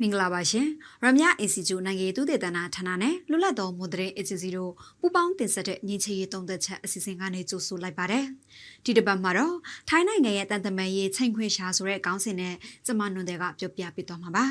မင်္ဂလာပါရှင်ရမ ACG နိုင်ငံရေးသူတေသနာဌာနနဲ့လွတ်လပ်သောမွန်တရင် agency တို့ပူးပေါင်းတင်ဆက်တဲ့ညီချေရေးတုံးသက်ချက်အစီအစဉ်ကနေကြိုဆိုလိုက်ပါတယ်ဒီတစ်ပတ်မှာတော့ထိုင်းနိုင်ငံရဲ့တန်တမန်ရေးချိန်ခွင့်ရှာဆိုတဲ့ခေါင်းစဉ်နဲ့ကျမနွန်တဲ့ကပြောပြပေးသွားမှာပါ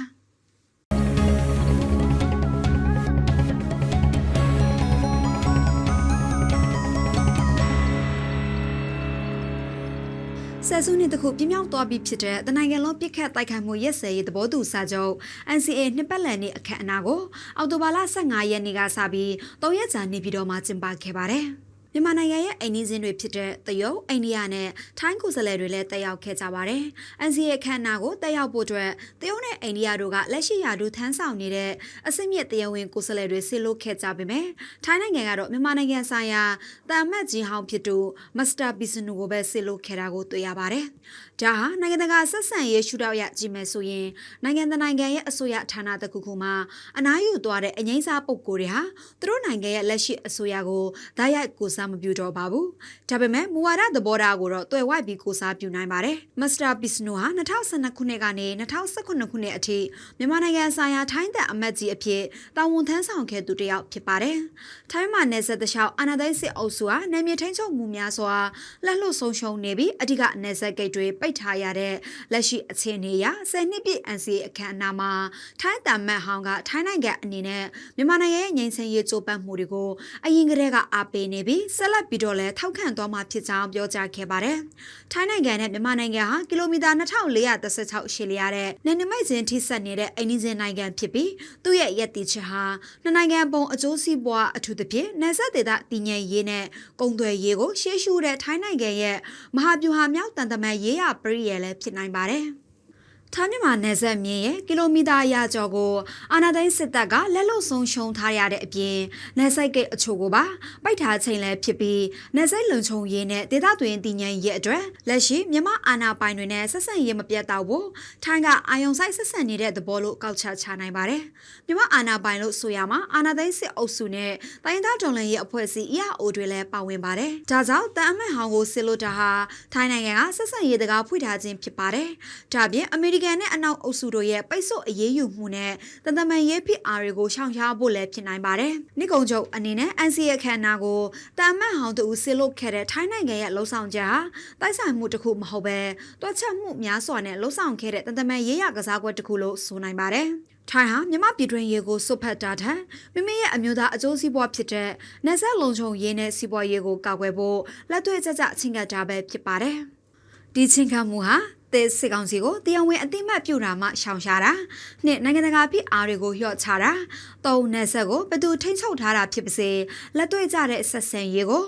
ယ်စုနှစ်တခုပြင်းပြောင်းသွားပြီဖြစ်တဲ့တနိုင်ငံလုံးပြစ်ခတ်တိုက်ခိုက်မှုရက်စဲရေးသဘောတူစာချုပ် NCA နှစ်ပတ်လည်နေ့အခမ်းအနားကိုအောက်တိုဘာလ15ရက်နေ့ကစပြီး၃ရက်ကြာနေပြည်တော်မှာကျင်းပခဲ့ပါတယ်။ မြန်မာနိုင်ငံရဲ့အိမ်နီးချင်းတွေဖြစ်တဲ့တရုတ်အိန္ဒိယနဲ့ထိုင်းကိုယ်စားလှယ်တွေလည်းတက်ရောက်ခဲ့ကြပါတယ်။ NCA အခမ်းအနားကိုတက်ရောက်ဖို့အတွက်တရုတ်နဲ့အိန္ဒိယတို့ကလက်ရှိရာထူးထမ်းဆောင်နေတဲ့အစိမ့်မြင့်တရားဝင်ကိုယ်စားလှယ်တွေဆစ်လို့ခဲ့ကြပေမဲ့ထိုင်းနိုင်ငံကတော့မြန်မာနိုင်ငံဆိုင်ရာတာမတ်ကြီးဟောင်းဖြစ်သူမစ္စတာဘီစနူကိုပဲဆစ်လို့ခဲ့တာကိုတွေ့ရပါတယ်။ဒါဟာနိုင်ငံတကာဆက်ဆံရေးရှုထောင့်ရကြည့်မယ်ဆိုရင်နိုင်ငံတနိုင်ငံရဲ့အစိုးရဌာနတစ်ခုခုမှာအနားယူသွားတဲ့အငိမ့်စားပုဂ္ဂိုလ်တွေဟာသူတို့နိုင်ငံရဲ့လက်ရှိအစိုးရကိုဓာတ်ရိုက်ကိုစားမပြုတော့ပါဘူး။ဒါပေမဲ့မူဝါဒသဘောထားကိုတော့တွယ်ဝိုက်ပြီးကိုစားပြုနိုင်ပါတယ်။မစ္စတာဘီစနိုဟာ2012ခုနှစ်ကနေ2018ခုနှစ်အထိမြန်မာနိုင်ငံဆိုင်ရာထိုင်းတပ်အမတ်ကြီးအဖြစ်တာဝန်ထမ်းဆောင်ခဲ့သူတစ်ယောက်ဖြစ်ပါတယ်။ထိုင်းမှာနယ်စပ်တလျှောက်အာဏာသိမ်းစစ်အုပ်စုဟာနယ်မြေထိန်းချုပ်မှုများစွာလက်လွတ်ဆုံးရှုံးနေပြီးအဓိကနယ်စပ်ဂိတ်တွေပိတ်ထားရတဲ့လက်ရှိအခြေအနေအရ10နှစ်ပြည့် NCA အခမ်းအနားမှာထိုင်းတပ်မတ်ဟောင်းကထိုင်းနိုင်ငံအနေနဲ့မြန်မာနိုင်ငံရဲ့ငြိမ်းချမ်းရေးကြိုးပမ်းမှုတွေကိုအရင်ကတည်းကအားပေးနေပြီးဆက်လက်ပြီးတော့လည်းထောက်ခံသွားမှာဖြစ်ကြောင်းပြောကြားခဲ့ပါတယ်။ထိုင်းနိုင်ငံနဲ့မြန်မာနိုင်ငံဟာကီလိုမီတာ2416ရှည်လျားတဲ့နယ်နိမိတ်ချင်းထိစပ်နေတဲ့အိန္ဒိယနိုင်ငံဖြစ်ပြီးသူ့ရဲ့ရည်တည်ချက်ဟာနှစ်နိုင်ငံပုံအကျိုးစီးပွားအထူးသဖြင့်နယ်စပ်ဒေသတည်ငြိမ်ရေးနဲ့ကုန်သွယ်ရေးကိုရှေ့ရှုတဲ့ထိုင်းနိုင်ငံရဲ့မဟာဗျူဟာမြောက်တန်တမန်ရေးရပရိရဲလည်းဖြစ်နိုင်ပါတယ်။ ထိုင်းမြန်မာနယ်စပ်မြင်းရဲ့ကီလိုမီတာအရကျော်ကိုအာနာသိန်းစစ်တပ်ကလက်လွတ်ဆုံးရှုံးထားရတဲ့အပြင်နယ်စိုက်ကိတ်အချို့ကိုပါပိုက်ထားချိန်လည်းဖြစ်ပြီးနယ်စိုက်လုံခြုံရေးနဲ့ဒေသတွင်းတည်ငြိမ်ရေးအတွက်လက်ရှိမြန်မာအာဏာပိုင်တွေနဲ့ဆက်ဆံရေးမပြတ်တော့ဘူးထိုင်းကအာယုံဆိုင်ဆက်ဆံနေတဲ့သဘောလို့ကောက်ချက်ချနိုင်ပါတယ်မြန်မာအာဏာပိုင်လို့ဆိုရမှာအာဏာသိန်းစစ်အုပ်စုနဲ့တိုင်းသားဒေါ်လန်ရေးအဖွဲ့အစည်း EAO တွေလည်းပါဝင်ပါတယ်ဒါကြောင့်တန်အမတ်ဟောင်းကိုစစ်လို့တာဟာထိုင်းနိုင်ငံကဆက်ဆံရေးတကားဖွင့်ထားခြင်းဖြစ်ပါတယ်ဒါပြင်အမေရိကန်နဲ့အနောက်အုပ်စုတို့ရဲ့ပိတ်ဆို့အရေးယူမှုနဲ့တသမန်ရေးဖြစ်အားတွေကိုရှောင်ရှားဖို့လည်းဖြစ်နိုင်ပါတယ်။နိကုံချုပ်အနေနဲ့ NCA အခမ်းအနားကိုတာမတ်ဟောင်းတူဆစ်လုတ်ခဲ့တဲ့ထိုင်းနိုင်ငံရဲ့လှုံ့ဆော်ချက်ဟာတိုက်ဆိုင်မှုတစ်ခုမဟုတ်ပဲတွက်ချက်မှုများစွာနဲ့လှုံ့ဆော်ခဲ့တဲ့တသမန်ရေးရကစားကွက်တစ်ခုလို့ဆိုနိုင်ပါတယ်။ထိုင်းဟာမြမပြည်တွင်းရေးကိုစွတ်ဖက်တာထက်မိမိရဲ့အမျိုးသားအကျိုးစီးပွားဖြစ်တဲ့နေဆက်လုံခြုံရေးနဲ့စီးပွားရေးကိုကာကွယ်ဖို့လက်တွေ့ကျကျချင်းကပ်တာပဲဖြစ်ပါတယ်။ဒီချင်းကပ်မှုဟာ တဲ့စစ်ကောင်စီကိုတရားဝင်အသိမှတ်ပြုတာမှရှောင်ရှားတာနှစ်နိုင်ငံတကာပြည်အားတွေကိုလျှော့ချတာသုံးနယ်ဆက်ကိုဘသူထိမ့်ချုပ်ထားတာဖြစ်ပါစေလက်တွေ့ကြတဲ့ဆက်ဆံရေးကို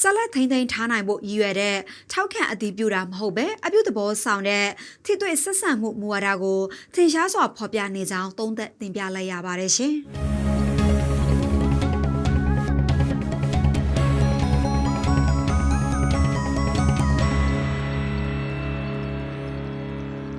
ဆက်လက်ထိန်းသိမ်းထားနိုင်ဖို့ရည်ရွယ်တဲ့ထောက်ခံအတည်ပြုတာမဟုတ်ပဲအပြုသဘောဆောင်တဲ့ထိတွေ့ဆက်ဆံမှုမူဝါဒကိုထင်ရှားစွာဖော်ပြနေကြောင်းသုံးသပ်တင်ပြလိုက်ရပါတယ်ရှင်။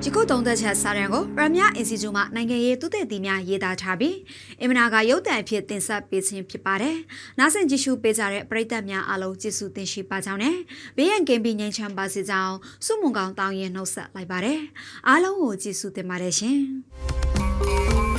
ယခုသုံးသက်ချက်စာရန်ကိုရမြအင်စီဂျူမှနိုင်ငံရေးသူသိတီများရေးသားထားပြီးအင်မနာကရုပ်တံအဖြစ်တင်ဆက်ပေးခြင်းဖြစ်ပါတယ်။နားဆင်ကြည့်ရှုပေးကြတဲ့ပရိသတ်များအားလုံးကျေးဇူးတင်ရှိပါကြောင်းနဲ့ဘေးရန်ကင်းပြီးငြိမ်းချမ်းပါစေကြောင်းဆုမွန်ကောင်းတောင်းရင်နှုတ်ဆက်လိုက်ပါတယ်။အားလုံးကိုကျေးဇူးတင်ပါတယ်ရှင်။